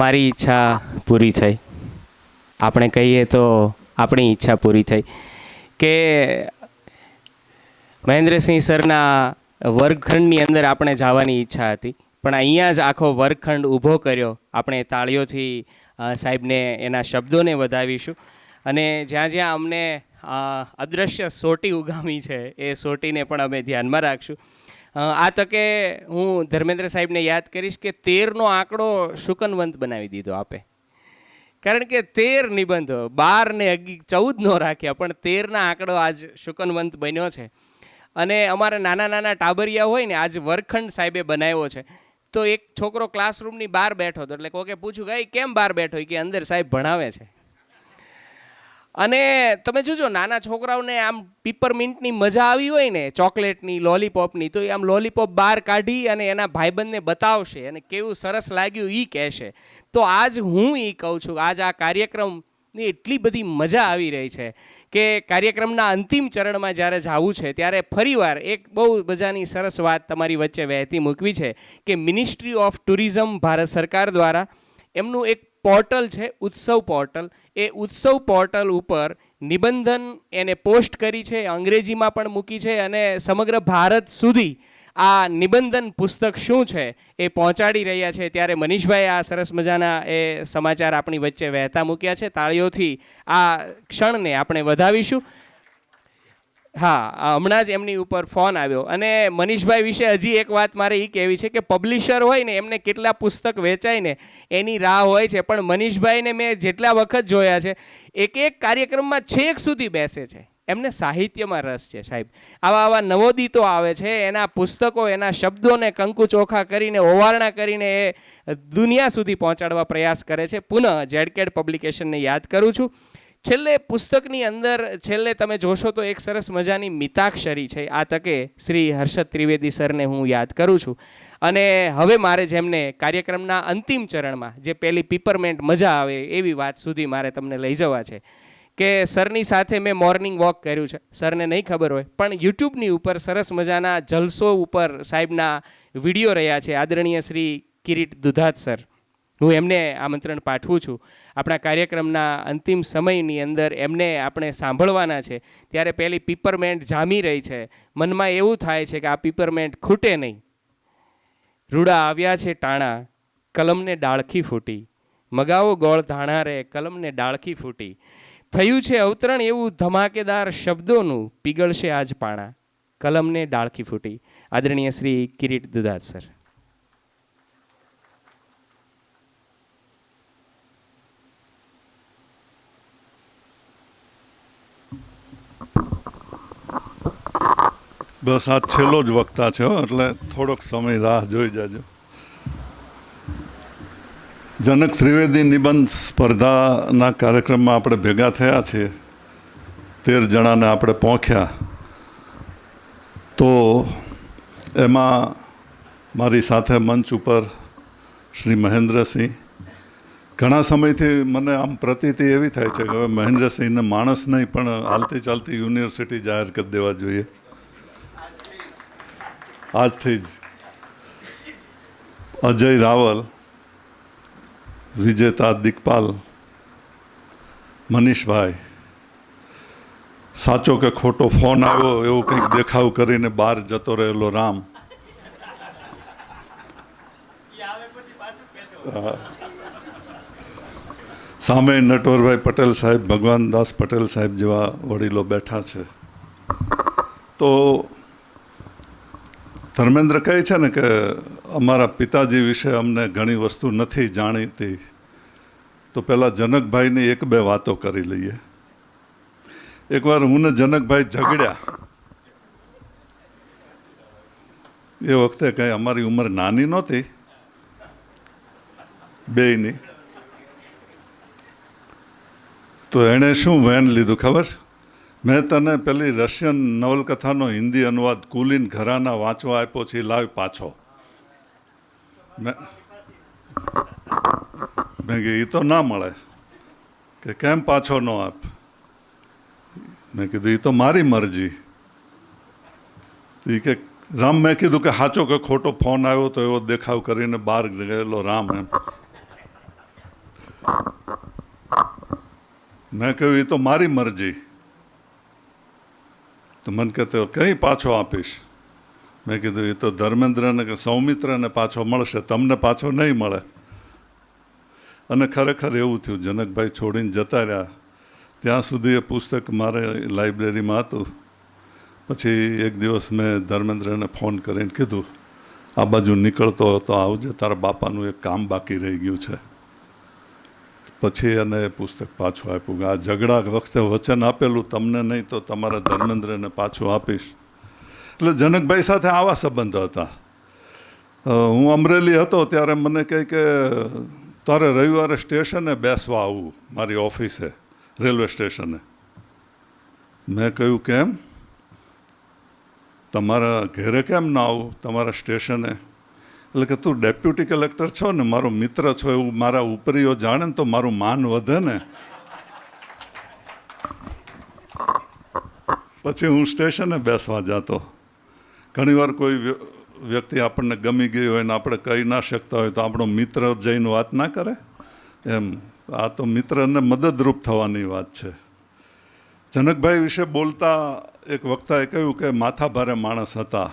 મારી ઈચ્છા પૂરી થઈ. આપણે કહીએ તો આપણી ઈચ્છા પૂરી થઈ. કે મહેન્દ્રસિંહ સરના વર્ગખંડની અંદર આપણે જવાની ઈચ્છા હતી. પણ અહીંયા જ આખો વર્ગખંડ ઊભો કર્યો. આપણે તાળીઓથી સાહેબને એના શબ્દોને વધાવીશું. અને જ્યાં જ્યાં અમને અદૃશ્ય સોટી ઉગામી છે, એ સોટીને પણ અમે ધ્યાનમાં રાખશું. આ તકે હું ધર્મેન્દ્ર સાહેબને યાદ કરીશ કે તેરનો આંકડો શુકનવંત બનાવી દીધો આપે. કારણ કે તેર નિબંધો બાર ને ચૌદ નો રાખ્યા, પણ તેરના આંકડો આજ શુકનવંત બન્યો છે. અને અમારા નાના નાના ટાબરિયા હોય ને, આજ વરખંડ સાહેબે બનાવ્યો છે. તો એક છોકરો ક્લાસરૂમની બહાર બેઠો હતો, એટલે કોકે પૂછ્યું કે કેમ બહાર બેઠો? કે, અંદર સાહેબ ભણાવે છે. અને તમે જોજો, નાના છોકરાઓને આમ પીપરમિન્ટની મજા આવી હોય ને ચોકલેટની લોલીપોપની તો એ આમ લોલીપોપ બહાર કાઢી અને એના ભાઈબંધને બતાવશે અને કેવું સરસ લાગ્યું એ કહેશે. તો આજ હું એ કહું છું, આજ આ કાર્યક્રમની એટલી બધી મજા આવી રહી છે કે કાર્યક્રમના અંતિમ ચરણમાં જ્યારે જવું છે, ત્યારે ફરીવાર એક બહુ મજાની સરસ વાત તમારી વચ્ચે વહેતી મૂકવી છે કે મિનિસ્ટ્રી ઓફ ટુરિઝમ ભારત સરકાર દ્વારા એમનું એક પોર્ટલ છે, ઉત્સવ પોર્ટલ એ ઉત્સવ પોર્ટલ ઉપર નિબંધન એને પોસ્ટ કરી છે, અંગ્રેજીમાં પણ મૂકી છે અને સમગ્ર ભારત સુધી આ નિબંધન પુસ્તક શું છે એ પહોંચાડી રહ્યા છે. ત્યારે મનીષભાઈ આ સરસ મજાના એ સમાચાર આપણી વચ્ચે વહેતા મૂક્યા છે. તાળીઓથી આ ક્ષણને આપણે વધાવીશું. હા હમણાં જ એમની ઉપર ફોન આવ્યો. અને મનીષભાઈ વિશે હજી એક વાત મારે એ કહેવી છે કે પબ્લિશર હોય ને, એમને કેટલા પુસ્તક વેચાય ને, એની રાહ હોય છે. પણ મનીષભાઈને મેં જેટલા વખત જોયા છે, એક એક કાર્યક્રમમાં છેક સુધી બેસે છે. એમને સાહિત્યમાં રસ છે સાહેબ. આવા આવા નવોદિતો આવે છે, એના પુસ્તકો, એના શબ્દોને કંકુ ચોખા કરીને ઓવારણા કરીને એ દુનિયા સુધી પહોંચાડવા પ્રયાસ કરે છે. પુનઃ જેડકેડ પબ્લિકેશનને યાદ કરું છું. છેલ્લે પુસ્તકની અંદર છેલ્લે તમે જોશો તો એક સરસ મજાની મિતાક્ષરી છે. આ તકે શ્રી હર્ષદ ત્રિવેદી સરને હું યાદ કરું છું. અને હવે મારે જેમને કાર્યક્રમના અંતિમ ચરણમાં જે પેલી પીપરમેન્ટ મજા આવે એવી વાત સુધી મારે તમને લઈ જવા છે કે સરની સાથે મેં મોર્નિંગ વોક કર્યું છે. સરને નહીં ખબર હોય, પણ યુટ્યુબની ઉપર સરસ મજાના જલસો ઉપર સાહેબના વીડિયો રહ્યા છે. આદરણીય શ્રી કિરીટ દુધાત સર. હું એમને આમંત્રણ પાઠવું છું. આપણા કાર્યક્રમના અંતિમ સમયની અંદર એમને આપણે સાંભળવાના છે. ત્યારે પહેલી પીપરમેન્ટ જામી રહી છે. મનમાં એવું થાય છે કે આ પીપરમેન્ટ ખૂટે નહીં. રૂડા આવ્યા છે ટાણા. કલમને ડાળખી ફૂટી. મગાવો ગોળ ધાણા રે કલમને ડાળખી ફૂટી. થયું છે અવતરણ એવું ધમાકેદાર શબ્દોનું. પીગળશે આજ પાણા. કલમને ડાળખી ફૂટી. આદરણીય શ્રી કિરીટ દુધાત સર. બસ આ છેલ્લો જ વક્તા છે એટલે થોડોક સમય રાહ જોઈ જાજો. જનક ત્રિવેદી નિબંધ સ્પર્ધાના કાર્યક્રમમાં આપણે ભેગા થયા છીએ. તેર જણાને આપણે પહોંચ્યા. તો એમાં મારી સાથે મંચ ઉપર શ્રી મહેન્દ્રસિંહ. ઘણા સમયથી મને આમ પ્રતીતિ એવી થાય છે કે હવે મહેન્દ્રસિંહને માણસ નહીં, પણ હાલતી ચાલતી યુનિવર્સિટી જાહેર કરી દેવા જોઈએ. આજથી જ અજય રાવલ, વિજેતા દિગપાલ, મનીષભાઈ, સાચો કે ખોટો ફોન આવ્યો એવો કંઈક દેખાવ કરીને બહાર જતો રહેલો રામ. સામે નટવરભાઈ પટેલ સાહેબ, ભગવાનદાસ પટેલ સાહેબ જેવા વડીલો બેઠા છે. તો ધર્મેન્દ્ર કહે છે ને કે અમારા પિતાજી વિશે અમને ઘણી વસ્તુ નથી જાણીતી, તો પહેલાં જનકભાઈની એક બે વાતો કરી લઈએ. એકવાર હું ને જનકભાઈ ઝઘડ્યા. એ વખતે કંઈ અમારી ઉંમર નાની નહોતી, બેયની. તો એણે શું વેન લીધું ખબર? છે? મેં તને પેલી રશિયન નવલકથાનો હિન્દી અનુવાદ કુલીન ઘરાના વાંચવા આપ્યો છે, લાવ પાછો. મેં મેં કે એ તો ના મળે. કે કેમ પાછો ન આપ? મેં કીધું એ તો મારી મરજી. એ કે, રામ, મેં કીધું કે સાચો કે ખોટો ફોન આવ્યો તો એવો દેખાવ કરીને બહાર ગયેલો રામ એમ. મેં કહ્યું એ તો મારી મરજી. તો મને કહેતો કંઈ પાછો આપીશ? મેં કીધું, એ તો ધર્મેન્દ્રને કે સૌમિત્રને પાછો મળશે, તમને પાછો નહીં મળે. અને ખરેખર એવું થયું, જનકભાઈ છોડીને જતા રહ્યા. ત્યાં સુધી એ પુસ્તક મારે લાઇબ્રેરીમાં હતું. પછી એક દિવસ મેં ધર્મેન્દ્રને ફોન કરીને કીધું, આ બાજુ નીકળતો હતો, આવજે, તારા બાપાનું એક કામ બાકી રહી ગયું છે. પછી એને પુસ્તક પાછું આપ્યું આ ઝઘડા વખતે વચન આપેલું તમને નહીં તો તમારા ધર્મેન્દ્રને પાછું આપીશ. એટલે જનકભાઈ સાથે આવા સંબંધો હતા. હું અમરેલી હતો ત્યારે મને કહે કે તારે રવિવારે સ્ટેશને બેસવા આવું મારી ઓફિસે, રેલવે સ્ટેશને. મેં કહ્યું, કેમ? તમારા ઘરે કેમ ના આવું? તમારા સ્ટેશને એટલે કે તું ડેપ્યુટી કલેક્ટર છો ને, મારો મિત્ર છો, એવું મારા ઉપરીઓ જાણે ને તો મારું માન વધે ને. પછી હું સ્ટેશને બેસવા જતો. ઘણીવાર કોઈ વ્ય- વ્યક્તિ આપણને ગમી ગઈ હોય ને આપણે કહી ના શકતા હોય તો આપણો મિત્ર જઈને વાત ના કરે. એમ, આ તો મિત્રને મદદરૂપ થવાની વાત છે. જનકભાઈ વિશે બોલતા એક વક્તાએ કહ્યું કે માથાભારે માણસ હતા.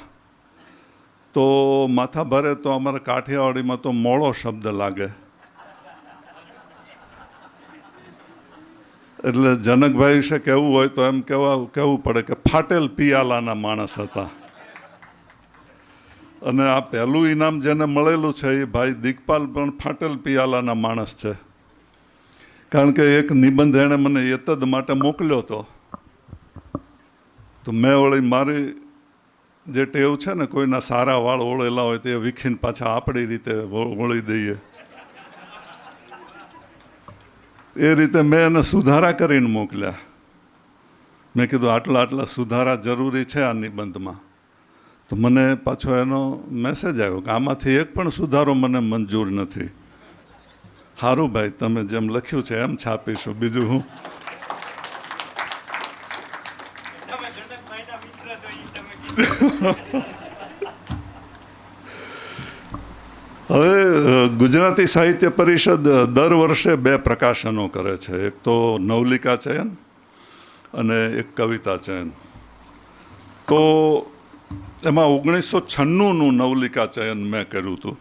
તો માથા ભરે તો અમારા કાઠિયાવાડીમાં તો મોળો શબ્દ લાગે. એટલે જનકભાઈ વિશે કહેવું હોય તો એમ કહેવા કહેવું પડે કે ફાટેલ પિયાલાના માણસ હતા. અને આ પહેલું ઇનામ જેને મળેલું છે એ ભાઈ દિગપાલ પણ ફાટેલ પિયાલાના માણસ છે. કારણ કે એક નિબંધ એણે મને એતદ માટે મોકલ્યો હતો. તો મેં વળી મારી જે ટેવ છે ને, કોઈના સારા વાળ ઓળેલા હોય તે વિખીને પાછા આપણી રીતે વળી દઈએ. એ રીતે મેં એને સુધારા કરીને મોકલ્યા. મેં કીધું, આટલા આટલા સુધારા જરૂરી છે આ નિબંધમાં. તો મને પાછો એનો મેસેજ આવ્યો કે, આમાંથી એક પણ સુધારો મને મંજૂર નથી. સારું ભાઈ, તમે જેમ લખ્યું છે એમ છાપીશું. બીજું હું હવે ગુજરાતી સાહિત્ય પરિષદ દર વર્ષે બે પ્રકાશનો કરે છે. એક તો નવલિકા ચયન અને એક કવિતા ચયન. તો એમાં ઓગણીસો છન્નુંનું નવલિકા ચયન મેં કર્યું હતું.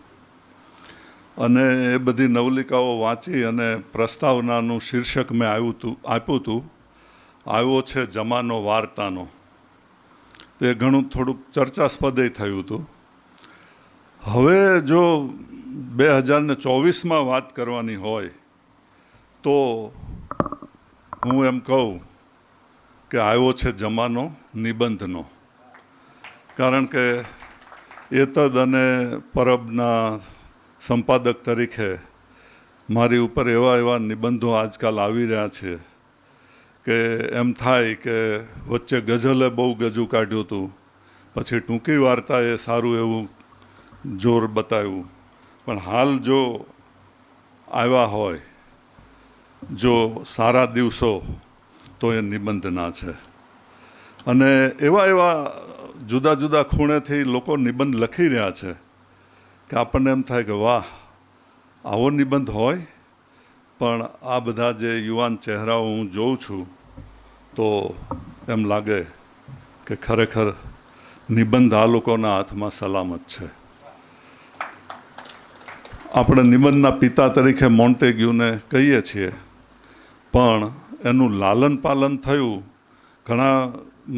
અને એ બધી નવલિકાઓ વાંચી અને પ્રસ્તાવનાનું શીર્ષક મેં આવ્યું હતું આપ્યું હતું આવ્યો છે જમાનો વાર્તાનો. તે ઘણું થોડુંક ચર્ચાસ્પદે થયું હતું. હવે જો બે હજારને ચોવીસમાં વાત કરવાની હોય, તો હું એમ કહું કે આવ્યો છે જમાનો નિબંધનો. કારણ કે એતદ અને પરબના સંપાદક તરીકે મારી ઉપર એવા એવા નિબંધો આજકાલ આવી રહ્યા છે કે એમ થાય કે વચ્ચે ગઝલે બહુ ગજુ કાઢ્યું હતું. પછી ટૂંકી વાર્તાએ સારું એવું જોર બતાવ્યું. પણ હાલ જો આવ્યા હોય, જો સારા દિવસો, તો એ નિબંધના છે. અને એવા એવા જુદા જુદા ખૂણેથી લોકો નિબંધ લખી રહ્યા છે કે આપણને એમ થાય કે વાહ, આવો નિબંધ હોય. પણ આ બધા જે યુવાન ચહેરાઓ હું જોઉં છું તો એમ લાગે કે ખરેખર નિબંધ આ લોકોના હાથમાં સલામત છે. આપણે નિબંધના પિતા તરીકે મોન્ટેગ્યુને કહીએ છીએ, પણ એનું લાલન પાલન થયું, ઘણા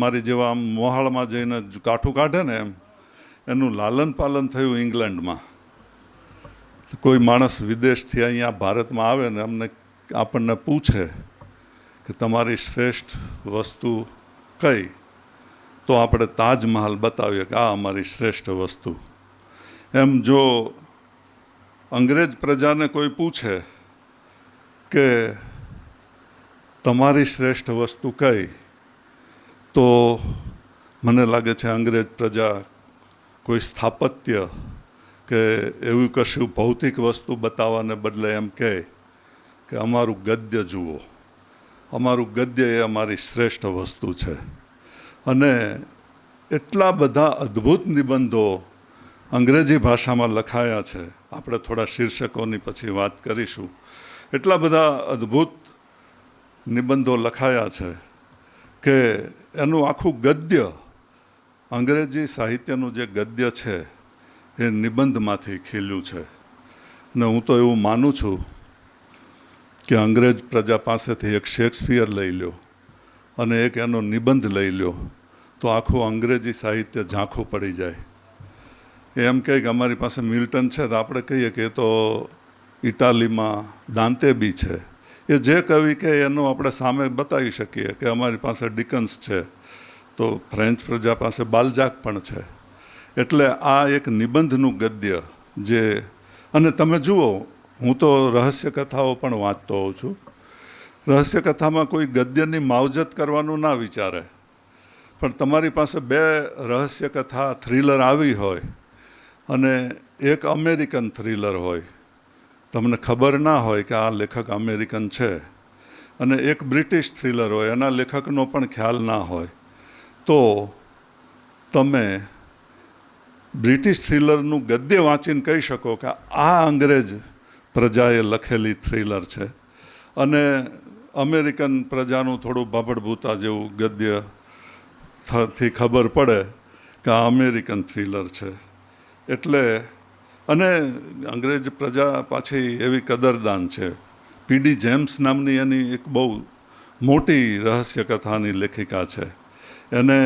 મારી જેવા આમ મોહાળમાં જઈને કાઠું કાઢે ને એમ, એનું લાલન પાલન થયું ઇંગ્લેન્ડમાં. કોઈ માણસ વિદેશથી અહીંયા ભારતમાં આવે ને અમને આપણને પૂછે કે તમારી શ્રેષ્ઠ વસ્તુ કઈ? તો આપણે તાજમહાલ બતાવીએ કે આ અમારી શ્રેષ્ઠ વસ્તુ. એમ જો અંગ્રેજ પ્રજાને કોઈ પૂછે કે તમારી શ્રેષ્ઠ વસ્તુ કઈ, તો મને લાગે છે અંગ્રેજ પ્રજા કોઈ સ્થાપત્ય કે એવું કશું ભૌતિક વસ્તુ બતાવવાને બદલે એમ કહે કે અમારું ગદ્ય જુઓ. અમારું ગદ્ય એ અમારી શ્રેષ્ઠ વસ્તુ છે. અને એટલા બધા અદ્ભુત નિબંધો અંગ્રેજી ભાષામાં લખાયા છે. આપણે થોડા શીર્ષકોની પછી વાત કરીશું. એટલા બધા અદ્ભુત નિબંધો લખાયા છે કે એનું આખું ગદ્ય, અંગ્રેજી સાહિત્યનું જે ગદ્ય છે, એ નિબંધમાંથી ખીલ્યું છે. ને હું તો એવું માનું છું કે અંગ્રેજ પ્રજા પાસેથી એક શેક્સપિયર લઈ લ્યો અને એક એનો નિબંધ લઈ લ્યો, તો આખું અંગ્રેજી સાહિત્ય ઝાંખું પડી જાય. એમ કહે કે અમારી પાસે મિલ્ટન છે, તો આપણે કહીએ કે તો ઇટાલીમાં દાંતે બી છે. એ જે કવિ કે એનું આપણે સામે બતાવી શકીએ કે અમારી પાસે ડિકન્સ છે, તો ફ્રેન્ચ પ્રજા પાસે બાલજાક પણ છે. એટલે આ એક નિબંધનું ગદ્ય જે, અને તમે જુઓ હું તો રહસ્ય કથાઓ પણ વાંચતો હોઉં છું. રહસ્ય કથામાં કોઈ ગદ્યની માવજત કરવાનું ના વિચારે. પણ તમારી પાસે બે રહસ્ય કથા થ્રિલર આવી હોય અને એક અમેરિકન થ્રિલર હોય. તમને ખબર ના હોય કે આ લેખક અમેરિકન છે અને એક બ્રિટિશ થ્રિલર હોય, એના લેખકનો પણ ખ્યાલ ના હોય. તો તમે બ્રિટિશ થ્રિલરનું ગદ્ય વાંચીને કહી શકો કે આ અંગ્રેજ પ્રજાએ લખેલી થ્રિલર છે. અને અમેરિકન પ્રજાનું થોડું ભાભડભૂતા જેવું ગદ્યથી ખબર પડે કે આ અમેરિકન થ્રિલર છે. એટલે અને અંગ્રેજ પ્રજા પાછી એવી કદરદાન છે. પીડી જેમ્સ નામની એની એક બહુ મોટી રહસ્ય કથાની લેખિકા છે. એને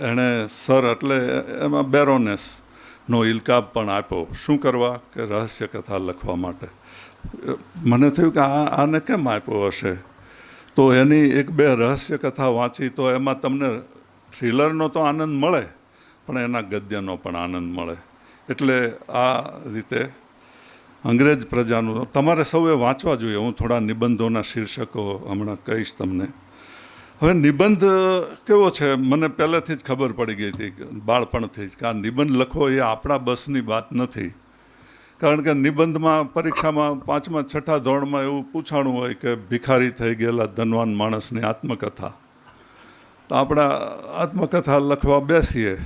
એણે સર એટલે એમાં બેરોનેસ નો ઇલકાબ પણ આપ્યો. શું કરવા? કે રહસ્ય કથા લખવા માટે. મને થયું કે આ આને કેમ આપ્યો હશે? તો એની એક બે રહસ્ય કથા વાંચી તો એમાં તમને થ્રિલરનો તો આનંદ મળે, પણ એના ગદ્યનો પણ આનંદ મળે. એટલે આ રીતે અંગ્રેજ પ્રજાનું તમારે સૌએ વાંચવા જોઈએ. હું થોડા નિબંધોના શીર્ષકો હમણાં કહીશ તમને. હવે નિબંધ કેવો છે? મને પહેલેથી જ ખબર પડી ગઈ હતી બાળપણથી જ કે આ નિબંધ લખવો એ આપણા બસની વાત નથી. કારણ કે નિબંધમાં પરીક્ષામાં પાંચમા, છઠ્ઠા ધોરણમાં એવું પૂછાણું હોય કે ભિખારી થઈ ગયેલા ધનવાન માણસની આત્મકથા. તો આપણા આત્મકથા લખવા બેસીએ.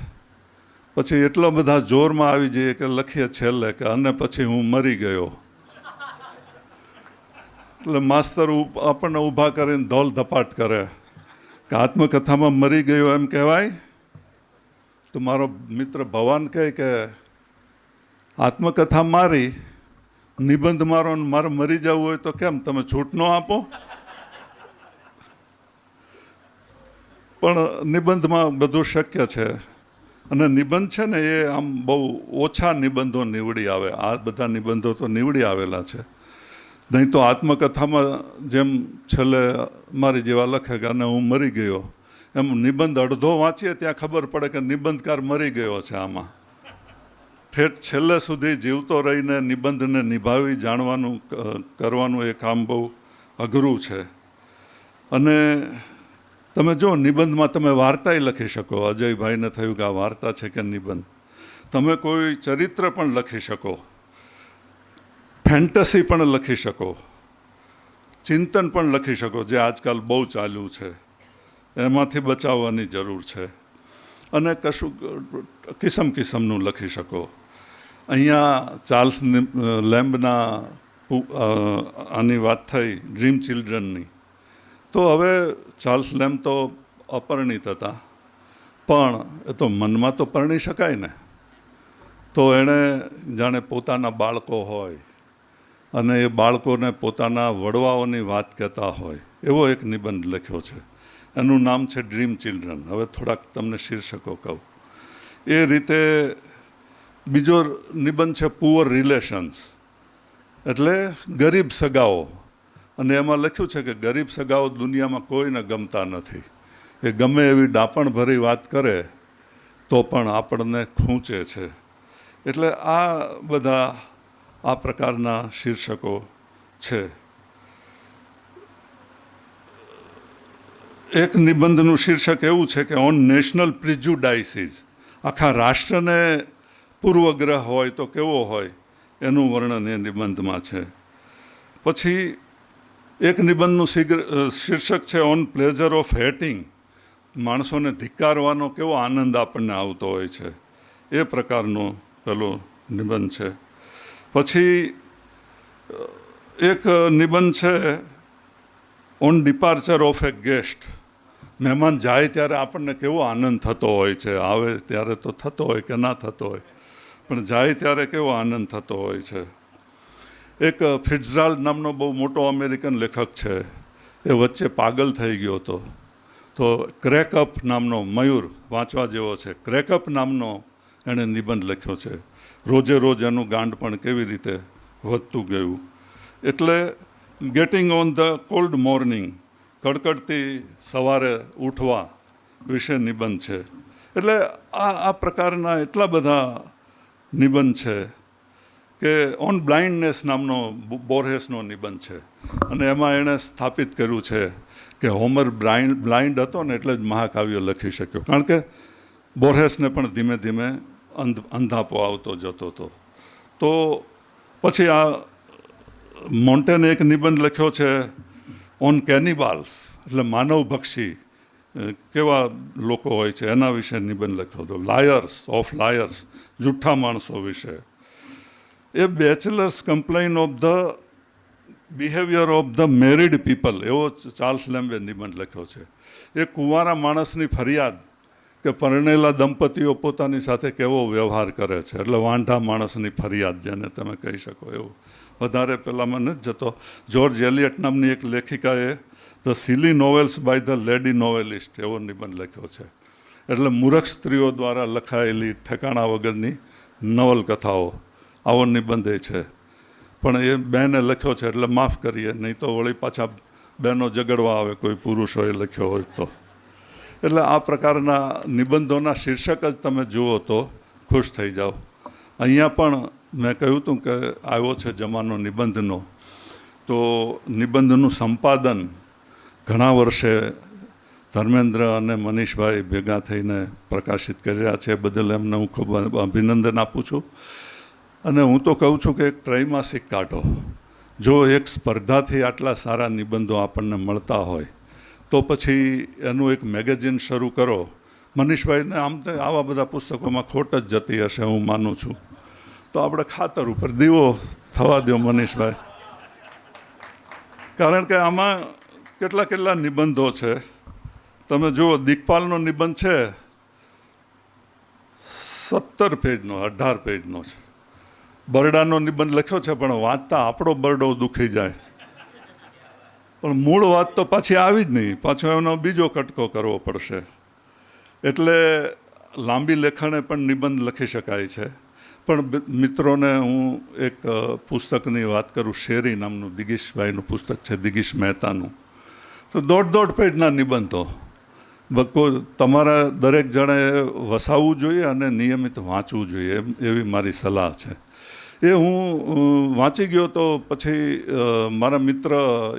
પછી એટલા બધા જોરમાં આવી જઈએ કે લખીએ છેલ્લે કે અને પછી હું મરી ગયો. એટલે માસ્તર આપણને ઊભા કરીને ધોલ ધપાટ કરે. કે આત્મકથામાં મરી ગયો એમ કહેવાય? તો મારો મિત્ર ભવાન કહે કે, આત્મકથા મારી, નિબંધ મારો મારે મરી જવું હોય તો કેમ? તમે છૂટ ન આપો. પણ નિબંધમાં બધું શક્ય છે. અને નિબંધ છે ને એ આમ બહુ ઓછા નિબંધો નીવડી આવે. આ બધા નિબંધો તો નીવડી આવેલા છે. નહીં તો આત્મકથામાં જેમ છેલ્લે મારી જેવા લખે અને હું મરી ગયો, એમ નિબંધ અડધો વાંચીએ ત્યાં ખબર પડે કે નિબંધકાર મરી ગયો છે આમાં. ઠેઠ છેલ્લે સુધી જીવતો રહીને નિબંધને નિભાવી જાણવાનું કરવાનું એ કામ બહુ અઘરું છે. અને તમે જો નિબંધમાં તમે વાર્તાય લખી શકો, અજયભાઈને થયું કે આ વાર્તા છે કે નિબંધ. તમે કોઈ ચરિત્ર પણ લખી શકો. ફેન્ટસી પણ લખી શકો. ચિંતન પણ લખી શકો જે આજકાલ બહુ ચાલ્યું છે. એમાંથી બચાવવાની જરૂર છે. અને કશું કિસમ કિસમનું લખી શકો. અહીંયા ચાર્લ્સ લેમ્બના આની વાત થઈ, ડ્રીમ ચિલ્ડ્રનની. તો હવે ચાર્લ્સ લેમ્બ તો અપરિણિત હતા. પણ એ તો મનમાં તો પરણી શકાય ને. તો એણે જાણે પોતાના બાળકો હોય અને એ બાળકોને પોતાના વડવાઓની વાત કહેતા હોય, એવો એક નિબંધ લખ્યો છે. એનું નામ છે ડ્રીમ ચિલ્ડ્રન હવે થોડાક તમને શીર્ષકો કહું. એ રીતે બીજો નિબંધ છે પુઅર રિલેશન્સ એટલે ગરીબ સગાઓ. અને એમાં લખ્યું છે કે ગરીબ સગાઓ દુનિયામાં કોઈને ગમતા નથી. એ ગમે એવી ડાપણભરી વાત કરે, તો પણ આપણને ખૂંચે છે. એટલે આ બધા આ પ્રકારના શીર્ષકો છે. એક નિબંધનું શીર્ષક એવું છે કે ઓન નેશનલ પ્રિજ્યુડાઇસીસ આખા રાષ્ટ્રને પૂર્વગ્રહ હોય તો કેવો હોય એનું વર્ણન એ નિબંધમાં છે. પછી એક નિબંધનું શીર્ષક છે ઓન પ્લેઝર ઓફ હેટિંગ માણસોને ધિક્કારવાનો કેવો આનંદ આપણને આવતો હોય છે. એ પ્રકારનો પેલો નિબંધ છે. પછી, એક નિબંધ છે on departure of a guest મહેમાન જાય ત્યારે આપણને કેવો આનંદ થતો હોય છે? આવે ત્યારે તો થતો હોય કે ના થતો હોય? પણ જાય ત્યારે કેવો આનંદ થતો હોય છે? એક ફિટ્ઝરાલ્ડ નામનો બહુ મોટો અમેરિકન લેખક છે. એ વચ્ચે પાગલ થઈ ગયો હતો. તો ક્રેકઅપ નામનો, મયુર વાંચવા જેવો છે. ક્રેકઅપ નામનો એણે નિબંધ લખ્યો છે. રોજે રોજ એનું ગાંડ પણ કેવી રીતે વધતું ગયું? એટલે getting on the cold morning કડકડતી સવારે ઉઠવા વિશે નિબંધ છે. એટલે આ આ પ્રકારના એટલા બધા નિબંધ છે કે ઓન બ્લાઇન્ડનેસ નામનો બોરહેસનો નિબંધ છે. અને એમાં એણે સ્થાપિત કર્યું છે કે હોમર બ્લાઇન્ડ બ્લાઇન્ડ હતો ને એટલે જ મહાકાવ્ય લખી શક્યો. કારણ કે બોરહેસને પણ ધીમે ધીમે અંધ અંધાપો આવતો જતો હતો. તો પછી આ મોન્ટેને એક નિબંધ લખ્યો છે ઓન કેનિબાલ્સ, એટલે માનવભક્ષી કેવા લોકો હોય છે, એના વિશે નિબંધ લખ્યો હતો. લાયર્સ, ઓફ લાયર્સ, જુઠ્ઠા માણસો વિશે. A bachelor's complaint of the behaviour of the married people, એવો ચાર્લ્સ લેમ્બે નિબંધ લખ્યો છે. એ કુંવારા માણસની ફરિયાદ કે પરણેલા દંપતીઓ પોતાની સાથે કેવો વ્યવહાર કરે છે? એટલે વાંઢા માણસની ફરિયાદ જેને તમે કહી શકો એવું. વધારે પહેલાંમાં નથી જતો. જ્યોર્જ એલિયટ નામની એક લેખિકાએ the silly novels by the lady novelist એવો નિબંધ લખ્યો છે. એટલે મૂરખ સ્ત્રીઓ દ્વારા લખાયેલી ઠેકાણા વગરની નવલકથાઓ. આવો નિબંધ એ છે. પણ એ બેને લખ્યો છે, એટલે માફ કરીએ, નહીં તો વળી પાછા બહેનો ઝઘડવા આવે, કોઈ પુરુષોએ લખ્યો હોય તો. એટલે આ પ્રકારના નિબંધોના શીર્ષક જ તમે જુઓ તો ખુશ થઈ જાઓ. અહીંયા પણ મેં કહ્યું હતું કે આવ્યો છે જમાનો નિબંધનો. તો નિબંધનું સંપાદન ઘણા વર્ષે ધર્મેન્દ્ર અને મનીષભાઈ ભેગા થઈને પ્રકાશિત કરી રહ્યા છે. એ બદલ એમને હું ખૂબ અભિનંદન આપું છું. અને હું તો કહું છું કે એક ત્રૈમાસિક કાઢો જો એક સ્પર્ધાથી આટલા સારા નિબંધો આપણને મળતા હોય તો પછી એનું એક મેગેઝિન શરૂ કરો. મનીષભાઈને આમ તો આવા બધા પુસ્તકોમાં ખોટ જ જતી હશે, હું માનું છું. તો આપણે ખાતર ઉપર દીવો થવા દો મનીષભાઈ. કારણ કે આમાં કેટલા કેટલા નિબંધો છે. તમે જુઓ, દિગપાલનો નિબંધ છે. સત્તર પેજનો, અઢાર પેજનો છે. બરડાનો નિબંધ લખ્યો છે, પણ વાંચતા આપણો બરડો દુખી જાય. પણ મૂળ વાત તો પાછી આવી જ નહીં. પાછો એનો બીજો કટકો કરવો પડશે. એટલે લાંબી લેખણે પણ નિબંધ લખી શકાય છે. પણ મિત્રોને હું એક પુસ્તકની વાત કરું, શેરી નામનું, દિગીશભાઈનું પુસ્તક છે, દિગીશ મહેતાનું. તો દોઢ દોઢ પેજના નિબંધો. બકો તમારા દરેક જણે વસાવવું જોઈએ અને નિયમિત વાંચવું જોઈએ એવી મારી સલાહ છે. એ હું વાંચી ગયો તો પછી મારા મિત્ર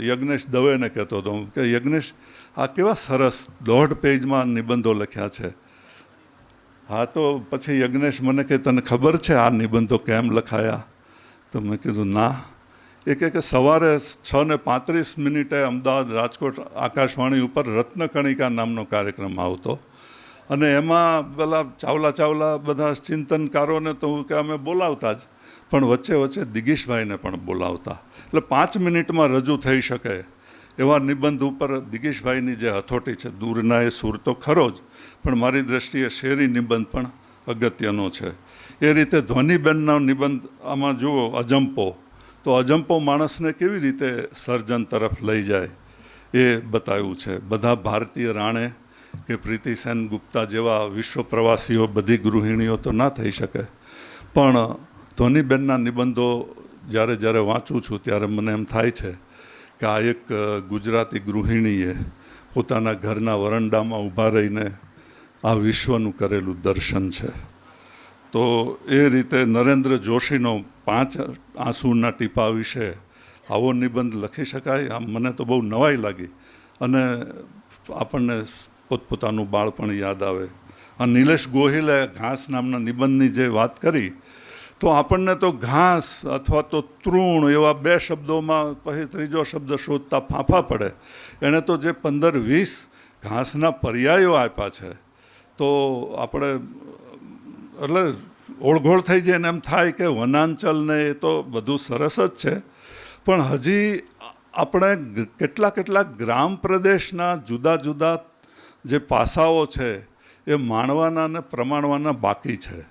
યજ્ઞેશ દવેને કહેતો હતો. કે યજ્ઞેશ, આ કેવા સરસ દોઢ પેજમાં નિબંધો લખ્યા છે. હા, તો પછી યજ્ઞેશ મને કે તને ખબર છે આ નિબંધો કેમ લખાયા? તો મેં કીધું, ના. એ કે સવારે છ ને પાંત્રીસ મિનિટે અમદાવાદ રાજકોટ આકાશવાણી ઉપર રત્નકણિકા નામનો કાર્યક્રમ આવતો. અને એમાં પેલા ચાવલા ચાવલા બધા ચિંતનકારોને તો હું કે અમે બોલાવતા જ. પણ વચ્ચે વચ્ચે દિગીશભાઈને પણ બોલાવતા. એટલે પાંચ મિનિટમાં રજૂ થઈ શકે એવા નિબંધ ઉપર દિગીશભાઈની જે હથોટી છે, દૂરના એ સૂર તો ખરો જ, પણ મારી દ્રષ્ટિએ શેરી નિબંધ પણ અગત્યનો છે. એ રીતે ધ્વનિબેનનો નિબંધ આમાં જુઓ, અજંપો. તો અજંપો માણસને કેવી રીતે સર્જન તરફ લઈ જાય એ બતાવ્યું છે. બધા ભારતીય રાણે કે પ્રીતિ સેન ગુપ્તા જેવા વિશ્વ પ્રવાસીઓ, બધી ગૃહિણીઓ તો ના થઈ શકે. પણ ધોનીબેનના નિબંધો જ્યારે જ્યારે વાંચું છું ત્યારે મને એમ થાય છે કે આ એક ગુજરાતી ગૃહિણીએ પોતાના ઘરના વરંડામાં ઊભા રહીને આ વિશ્વનું કરેલું દર્શન છે. તો એ રીતે નરેન્દ્ર જોશીનો પાંચ આંસુના ટીપા વિશે આવો નિબંધ લખી શકાય? આમ મને તો બહુ નવાઈ લાગી. અને આપણને પોતપોતાનું બાળપણ યાદ આવે. આ નિલેશ ગોહિલે ઘાસ નામના નિબંધની જે વાત કરી, તો આપણને તો ઘાસ અથવા તો તૃણ એવા બે શબ્દોમાં પછી ત્રીજો શબ્દ શોધતા ફાંફા પડે. એણે તો જે પંદર વીસ ઘાસના પર્યાયો આપ્યા છે, તો આપણે, એટલે ઓળઘોળ થઈ જાય ને એમ થાય કે વનાંચલ ને એ તો બધું સરસ જ છે. પણ હજી આપણે કેટલા કેટલા ગ્રામ પ્રદેશના જુદા જુદા જે પાસાઓ છે એ માણવાના અને પ્રમાણવાના બાકી છે.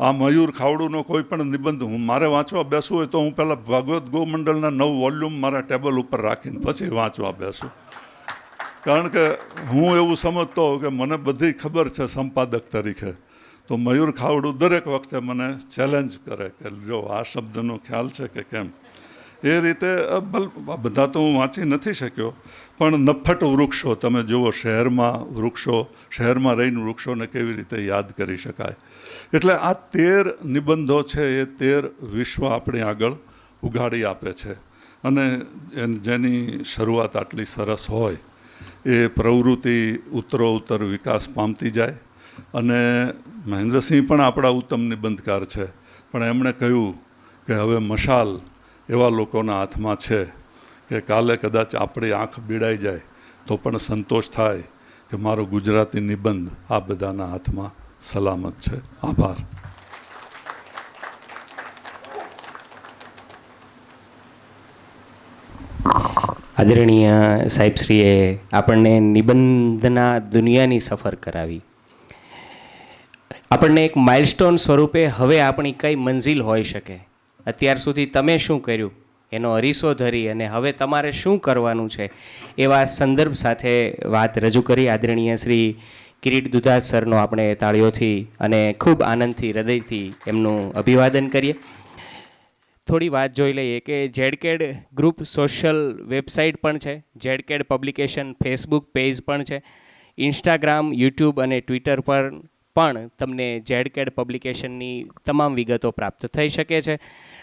આ મયુર ખાવડુનો કોઈ પણ નિબંધ હું મારે વાંચવા બેસવું હોય તો હું પહેલાં ભાગવત ગોમંડળના નવ વોલ્યુમ મારા ટેબલ ઉપર રાખીને પછી વાંચવા બેસું. કારણ કે હું એવું સમજતો કે મને બધી ખબર છે સંપાદક તરીકે. તો મયુર ખાવડું દરેક વખતે મને ચેલેન્જ કરે કે જો આ શબ્દનો ખ્યાલ છે કે કેમ? એ રીતે ભલ બધા તો હું વાંચી નથી શક્યો, પણ નફ્ફટ વૃક્ષો, તમે જુઓ શહેરમાં વૃક્ષો, શહેરમાં રહીને વૃક્ષોને કેવી રીતે યાદ કરી શકાય. એટલે આ તેર નિબંધો છે, એ તેર વિશ્વ આપણી આગળ ઉગાડી આપે છે. અને જેની શરૂઆત આટલી સરસ હોય, એ પ્રવૃત્તિ ઉત્તરોત્તર વિકાસ પામતી જાય. અને મહેન્દ્રસિંહ પણ આપણા ઉત્તમ નિબંધકાર છે. પણ એમણે કહ્યું કે હવે મશાલ એવા લોકોના હાથમાં છે કે કાલે કદાચ આપણી આંખ બીડાઈ જાય તો પણ સંતોષ થાય કે મારો ગુજરાતી નિબંધ આ બધાના હાથમાં સલામત છે. આભાર. આદરણીય સાહેબશ્રીએ આપણને નિબંધના દુનિયાની સફર કરાવી. આપણને એક માઇલસ્ટોન સ્વરૂપે હવે આપણી કઈ મંજિલ હોઈ શકે? અત્યાર સુધી તમે શું કર્યું? એનો અરીસો ધરી અને હવે તમારે શું કરવાનું છે? એવા સંદર્ભ સાથે વાત રજૂ કરી આદરણીય શ્રી કિરીટ દુધાત સરનો આપણે તાળીઓથી અને ખૂબ આનંદથી, હૃદયથી એમનું અભિવાદન કરીએ. થોડી વાત જોઈ લઈએ કે જેડકેડ ગ્રુપ સોશિયલ વેબસાઇટ પણ છે જેડકેડ પબ્લિકેશન ફેસબુક પેજ પણ છે, ઇન્સ્ટાગ્રામ, યુટ્યુબ અને ટ્વિટર પર પણ તમને જેડકેડ પબ્લિકેશનની તમામ વિગતો પ્રાપ્ત થઈ શકે છે.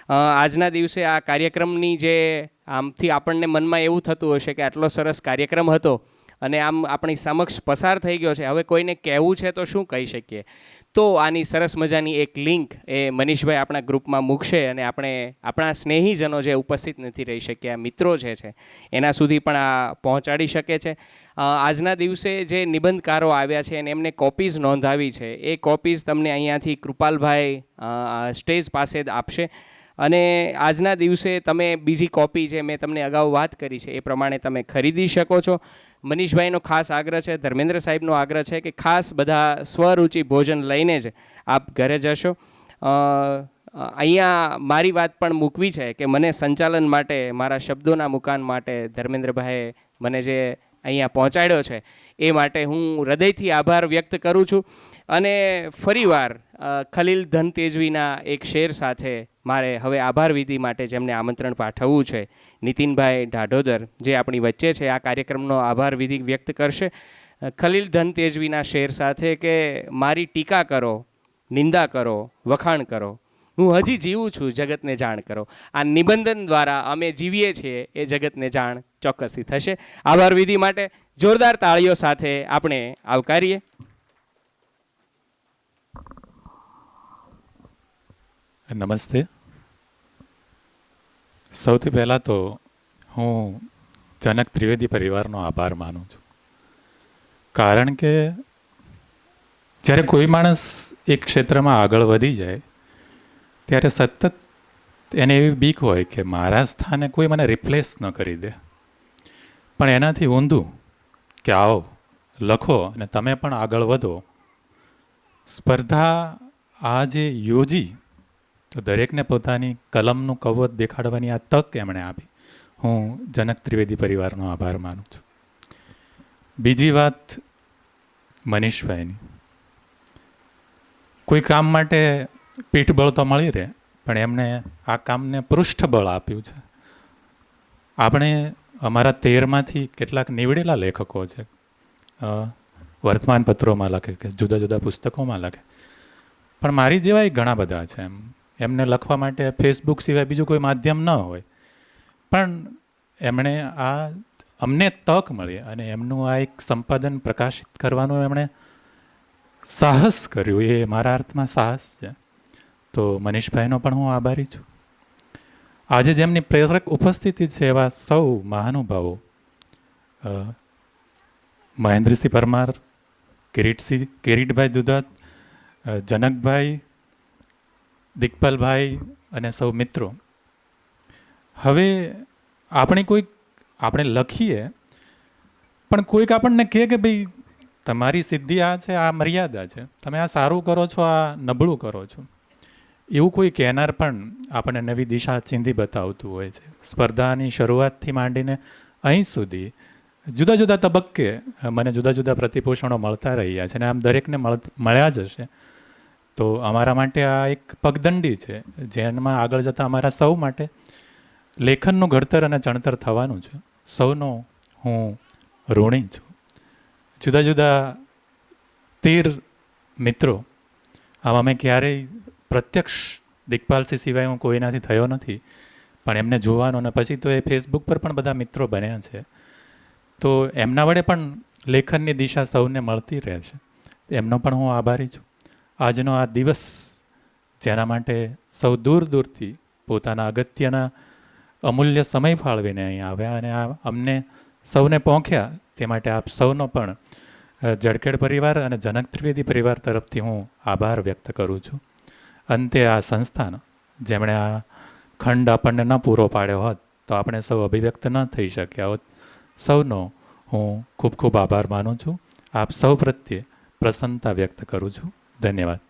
આજના દિવસે આ કાર્યક્રમની જે આમથી આપણને મનમાં એવું થતું હશે કે આટલો સરસ કાર્યક્રમ હતો અને આમ આપણી સમક્ષ પસાર થઈ ગયો છે, હવે કોઈને કહેવું છે તો શું કહી શકીએ? તો આની સરસ મજાની એક લિંક એ મનીષભાઈ આપણા ગ્રુપમાં મૂકશે અને આપણે આપણા સ્નેહીજનો જે ઉપસ્થિત નથી રહી શક્યા મિત્રો જે છે, એના સુધી પણ આ પહોંચાડી શકે છે. આજના દિવસે જે નિબંધકારો આવ્યા છે અને એમને કોપીઝ નોંધાવી છે, એ કોપીઝ તમને અહીંયાથી કૃપાલભાઈ સ્ટેજ પાસે જ આપશે. અને આજના દિવસે તમે બીજી કોપી જે મેં તમને અગાઉ વાત કરી છે, એ પ્રમાણે તમે ખરીદી શકો છો. મનીષભાઈનો ખાસ આગ્રહ છે, ધર્મેન્દ્ર સાહેબનો આગ્રહ છે કે ખાસ બધા સ્વરૂચિ ભોજન લઈને જ આપ ઘરે જશો. અહીંયા મારી વાત પણ મૂકવી છે કે મને સંચાલન માટે, મારા શબ્દોના મુકાન માટે ધર્મેન્દ્રભાઈએ મને જે અહીંયા પહોંચાડ્યો છે, એ માટે હું હૃદયથી આભાર વ્યક્ત કરું છું. અને ફરીવાર ખલીલ ધન તેજવીના એક શેર સાથે મારે હવે આભાર વિધિ માટે જેમને આમંત્રણ પાઠવવું છે, નીતિનભાઈ ઢાઢોદર, જે આપણી વચ્ચે છે, આ કાર્યક્રમનો આભાર વિધિ વ્યક્ત કરશે. ખલીલ ધન તેજવીના શેર સાથે કે મારી ટીકા કરો, નિંદા કરો, વખાણ કરો, હું હજી જીવું છું જગતને જાણ કરો. આ નિબંધન દ્વારા અમે જીવીએ છીએ, એ જગતને જાણ ચોક્કસથી થશે. આભાર વિધિ માટે જોરદાર તાળીઓ સાથે આપણે આવકારીએ. નમસ્તે. સૌથી પહેલાં તો હું જનક ત્રિવેદી પરિવારનો આભાર માનું છું. કારણ કે જ્યારે કોઈ માણસ એક ક્ષેત્રમાં આગળ વધી જાય, ત્યારે સતત એને એવી બીક હોય કે મારા સ્થાને કોઈ મને રિપ્લેસ ન કરી દે. પણ એનાથી ઊંધું કે આવો, લખો અને તમે પણ આગળ વધો. સ્પર્ધા આ જે યોજી તો દરેકને પોતાની કલમનું કવત દેખાડવાની આ તક એમણે આપી. હું જનક ત્રિવેદી પરિવારનો આભાર માનું છું. બીજી વાત મનીષભાઈની. કોઈ કામ માટે પીઠબળ તો મળી રહે, પણ એમણે આ કામને પૃષ્ઠબળ આપ્યું છે. આપણે અમારા તેરમાંથી કેટલાક નીવડેલા લેખકો છે. વર્તમાન વર્તમાનપત્રોમાં લખે કે જુદા જુદા પુસ્તકોમાં લખે. પણ મારી જેવા ઘણા બધા છે એમ. એમને લખવા માટે ફેસબુક સિવાય બીજું કોઈ માધ્યમ ન હોય. પણ એમણે આ અમને તક મળી અને એમનું આ એક સંપાદન પ્રકાશિત કરવાનું એમણે સાહસ કર્યું. એ મારા અર્થમાં સાહસ છે. તો મનીષભાઈનો પણ હું આભારી છું. આજે જેમની પ્રેરક ઉપસ્થિતિ છે એવા સૌ મહાનુભાવો મહેન્દ્રસિંહ પરમાર, કિરીટસિંહ, કિરીટભાઈ દુધાત જનકભાઈ દિગ્પાલભાઈ અને સૌ મિત્રો, હવે આપણે કોઈક, આપણે લખીએ, પણ કોઈક આપણને કહે કે ભાઈ, તમારી સિદ્ધિ આ છે, આ મર્યાદા છે. તમે આ સારું કરો છો, આ નબળું કરો છો. એવું કોઈ કહેનાર પણ આપણને નવી દિશા ચીંધી બતાવતું હોય છે. સ્પર્ધાની શરૂઆતથી માંડીને અહીં સુધી જુદા જુદા તબક્કે મને જુદા જુદા પ્રતિપોષણો મળતા રહ્યા છે અને આમ દરેકને મળ, મળ્યા જ હશે. તો અમારા માટે આ એક પગદંડી છે. જેમાં આગળ જતાં અમારા સૌ માટે લેખનનું ઘડતર અને ચણતર થવાનું છે. સૌનો હું ઋણી છું. જુદા જુદા તેર મિત્રો, આમાં મેં ક્યારેય પ્રત્યક્ષ દિગ્પાલસિંહ સિવાય હું કોઈનાથી થયો નથી, પણ એમને જોવાનો અને પછી તો એ ફેસબુક પર પણ બધા મિત્રો બન્યા છે. તો એમના વડે પણ લેખનની દિશા સૌને મળતી રહે છે. એમનો પણ હું આભારી છું. આજનો આ દિવસ જેના માટે સૌ દૂર દૂરથી પોતાના અગત્યના અમૂલ્ય સમય ફાળવીને અહીં આવ્યા અને આ અમને સૌને પહોંચ્યા. તે માટે આપ સૌનો પણ જડખેડ પરિવાર અને જનક ત્રિવેદી પરિવાર તરફથી હું આભાર વ્યક્ત કરું છું. અંતે આ સંસ્થાનો, જેમણે આ ખંડ આપણને ન પૂરો પાડ્યો હોત, તો આપણે સૌ અભિવ્યક્ત ન થઈ શક્યા હોત. સૌનો હું ખૂબ ખૂબ આભાર માનું છું. આપ સૌ પ્રત્યે પ્રસન્નતા વ્યક્ત કરું છું. ધન્યવાદ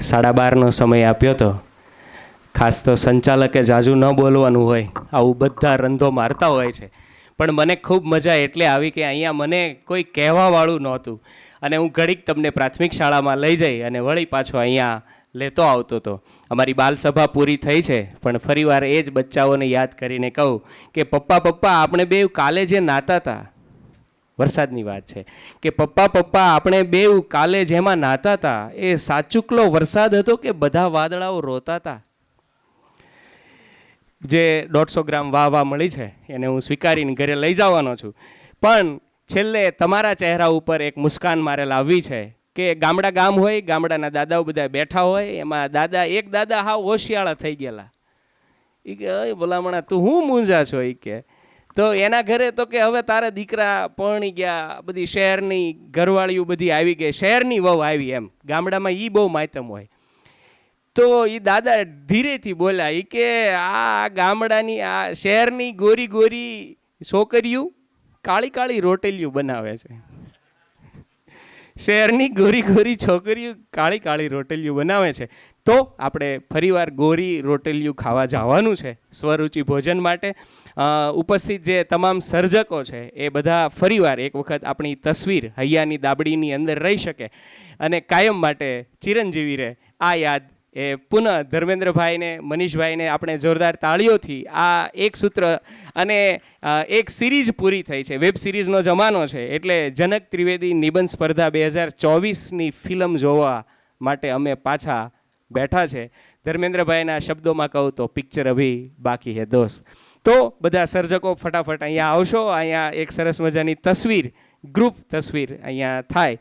સાડા બારનો સમય આપ્યો તો ખાસ તો સંચાલકે જાજુ ન બોલવાનું હોય આવું બધા રંધો મારતા હોય છે પણ મને ખૂબ મજા એટલે આવી કે અહીંયા મને કોઈ કહેવાવાળું નહોતું અને હું ઘડીક તમને પ્રાથમિક શાળામાં લઈ જઈ અને વળી પાછો અહીંયા લેતો આવતો હતો અમારી બાલસભા પૂરી થઈ છે, પણ ફરીવાર એ જ બચ્ચાઓને યાદ કરીને કહું કે પપ્પા પપ્પા, આપણે બે કાલે જે નાતા હતા વરસાદની વાત છે. કે પપ્પા પપ્પા, આપણે બેઉ કાલે જેમાં નાતા હતા એ સાચુકલો વરસાદ હતો કે બધા વાદળાઓ રોતા હતા જે દોઢસો ગ્રામ વાહ વાહ મળી છે, એને હું સ્વીકારીને ઘરે લઈ જવાનો છું. પણ છેલ્લે તમારા ચહેરા ઉપર એક મુસ્કાન મારે લાવવી છે કે ગામડા ગામ હોય, ગામડાના દાદાઓ બધા બેઠા હોય, એમાં દાદા, એક દાદા હાવ હોશિયાળા થઈ ગયેલા. એ કે, અય ભલામણા, તું હું મૂંઝા છો? એ કે, તો એના ઘરે તો કે હવે તારા દીકરા પરણી ગયા, બધી શહેરની ઘરવાળીઓ બધી આવી ગઈ, શહેરની વહુ આવી એમ. ગામડામાં એ બહુ માયતમ હોય. તો એ દાદા ધીરેથી બોલ્યા એ કે આ ગામડાની, આ શહેરની ગોરી ગોરી છોકરીઓ કાળી કાળી રોટેલિયું બનાવે છે. શહેરની ગોરી ગોરી છોકરીઓ કાળી કાળી રોટલીઓ બનાવે છે. તો આપણે ફરીવાર ગોરી રોટલીઓ ખાવા જવાનું છે. સ્વરૂચિ ભોજન માટે ઉપસ્થિત જે તમામ સર્જકો છે, એ બધા ફરીવાર એક વખત આપણી તસવીર હૈયાની દાબડીની અંદર રહી શકે અને કાયમ માટે ચિરંજીવી રહે. આ યાદ એ પુનઃ ધર્મેન્દ્રભાઈને, મનીષભાઈને આપણે જોરદાર તાળીઓથી આ એક સૂત્ર અને એક સિરીઝ પૂરી થઈ છે. વેબ સિરીઝનો જમાનો છે. એટલે જનક ત્રિવેદી નિબંધ સ્પર્ધા બે હજાર ચોવીસની ફિલ્મ જોવા માટે અમે પાછા બેઠા છે. ધર્મેન્દ્રભાઈના શબ્દોમાં કહું તો પિક્ચર અભી બાકી હે દોસ્ત. તો બધા સર્જકો ફટાફટ અહીંયા આવશો. અહીંયા એક સરસ મજાની તસવીર, ગ્રુપ તસવીર અહીંયા થાય.